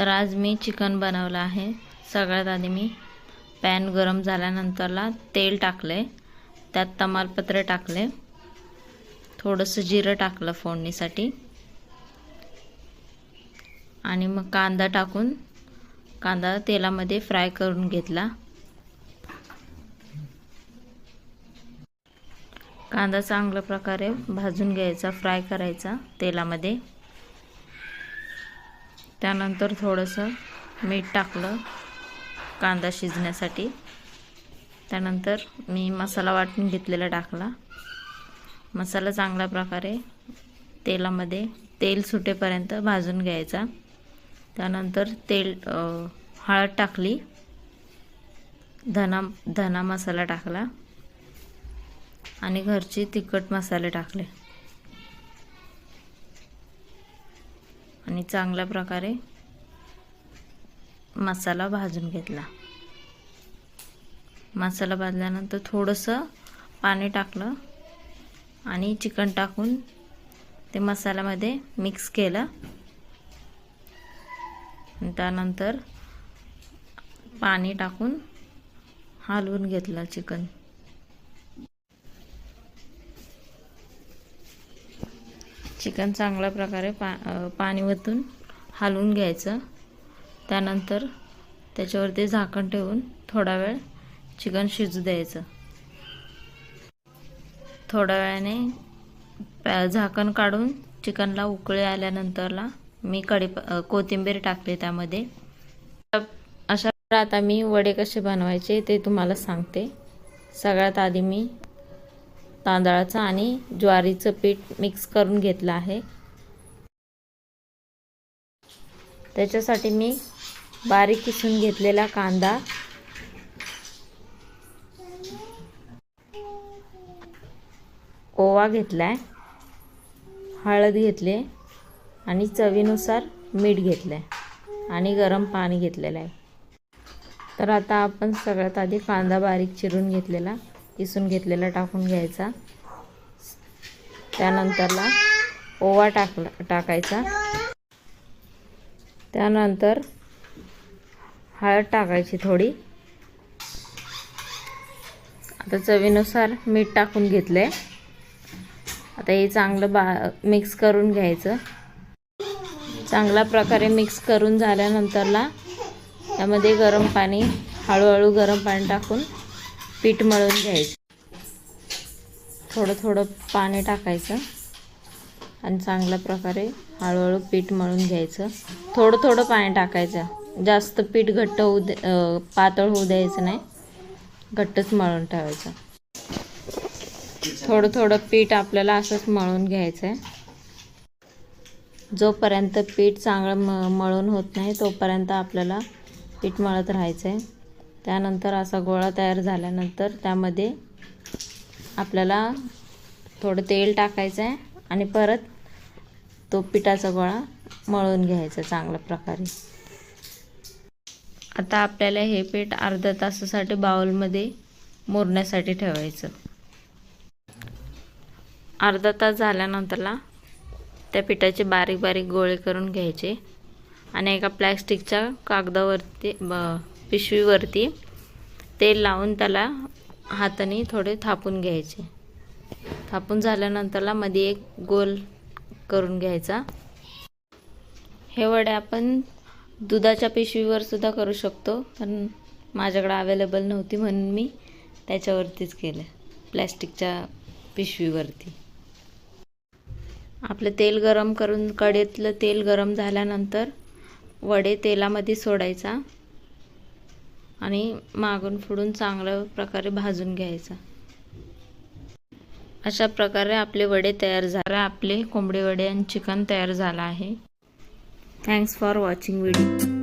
तर आज मी चिकन बनवलं आहे. सगळ्यात आधी मी पॅन गरम झाल्यानंतरला तेल टाकले त्यात तमालपत्र टाकले थोडंसं जिरं टाकलं फोडणीसाठी. आणि मग कांदा टाकून कांदा तेलामध्ये फ्राय करून घेतला. कांदा चांगल्या प्रकारे भाजून घ्यायचा फ्राय करायचा तेलामध्ये. त्यानंतर थोडंसं मीठ टाकलं कांदा शिजण्यासाठी. त्यानंतर मी मसाला वाटून घेतलेला टाकला. मसाला चांगल्या प्रकारे तेलामध्ये तेल सुटेपर्यंत भाजून घ्यायचा. त्यानंतर तेल हळद टाकली. धना धना मसाला टाकला. आणि घरचे तिखट मसाले टाकले. आणि चांगल्या प्रकारे मसाला भाजून घेतला. मसाला भाजल्यानंतर थोडंसं पाणी टाकलं आणि चिकन टाकून ते मसाल्यामध्ये मिक्स केलं. त्यानंतर पाणी टाकून हलवून घेतलं चिकन. चिकन चांगल्या प्रकारे पा पाणी वतून हलवून घ्यायचं. त्यानंतर त्याच्यावरती झाकण ठेवून थोडा वेळ चिकन शिजू द्यायचं. थोड्या वेळाने झाकण काढून चिकनला उकळी आल्यानंतरला मी कडी कोथिंबीर टाकली त्यामध्ये. अशा आता मी वडे कसे बनवायचे ते तुम्हाला सांगते. सगळ्यात आधी मी तांदळाचं आणि ज्वारीचं पीठ मिक्स करून घेतलं आहे. त्याच्यासाठी मी बारीक किसून घेतलेला कांदा. ओवा घेतलाय हळद घेतले आणि चवीनुसार मीठ घेतलं आहे आणि गरम पाणी घेतलेलं आहे. तर आता आपण सगळ्यात आधी कांदा बारीक चिरून घेतलेला. किसून घेतलेला टाकून घ्यायचा. त्यानंतरला ओवा टाकला टाकायचा. त्यानंतर हळद टाकायची थोडी. आता चवीनुसार मीठ टाकून घेतलं आहे आता हे चांगलं बा मिक्स करून घ्यायचं. चांगल्या प्रकारे मिक्स करून झाल्यानंतरला त्यामध्ये गरम पाणी हळूहळू गरम पाणी टाकून पीठ मळून घ्यायचं. थोडं थोडं पाणी टाकायचं. आणि चांगल्या प्रकारे हळूहळू पीठ मळून घ्यायचं. थोडं थोडं पाणी टाकायचं. जास्त पीठ घट्ट होऊ दे पातळ होऊ द्यायचं नाही. घट्टच मळून ठेवायचं. थोडं थोडं पीठ आपल्याला असंच मळून घ्यायचं आहे जोपर्यंत पीठ चांगलं म मळून होत नाही तोपर्यंत आपल्याला पीठ मळत राहायचं आहे त्यानंतर असा गोळा तयार झाल्यानंतर त्यामध्ये आपल्याला थोडं तेल टाकायचं आहे आणि परत तो पिठाचा गोळा मळून घ्यायचा चांगल्या प्रकारे. आता आपल्याला हे पीठ अर्ध्या तासासाठी बाउलमध्ये मोरण्यासाठी ठेवायचं. अर्धा तास झाल्यानंतरला त्या पिठाचे बारीक बारीक गोळे करून घ्यायचे आणि एका प्लॅस्टिकच्या कागदावरती ब पिशवीवरती तेल लावून त्याला हाताने थोडे थापून घ्यायचे. थापून झाल्यानंतरला मध्ये एक गोल करून घ्यायचा. हे वडे आपण दुधाच्या पिशवीवर सुद्धा करू शकतो पण माझ्याकडे अवेलेबल नव्हती म्हणून मी त्याच्यावरतीच केलं प्लॅस्टिकच्या पिशवीवरती. आपलं तेल गरम करून कडेतलं तेल गरम झाल्यानंतर वडे तेलामध्ये सोडायचा. आणि मागून फुडून चांगल्या प्रकारे भाजून घ्यायचा. अशा प्रकारे आपले वडे तयार झाले. आपले कोंबडी वडे आणि चिकन तयार झालं आहे. Thanks for watching video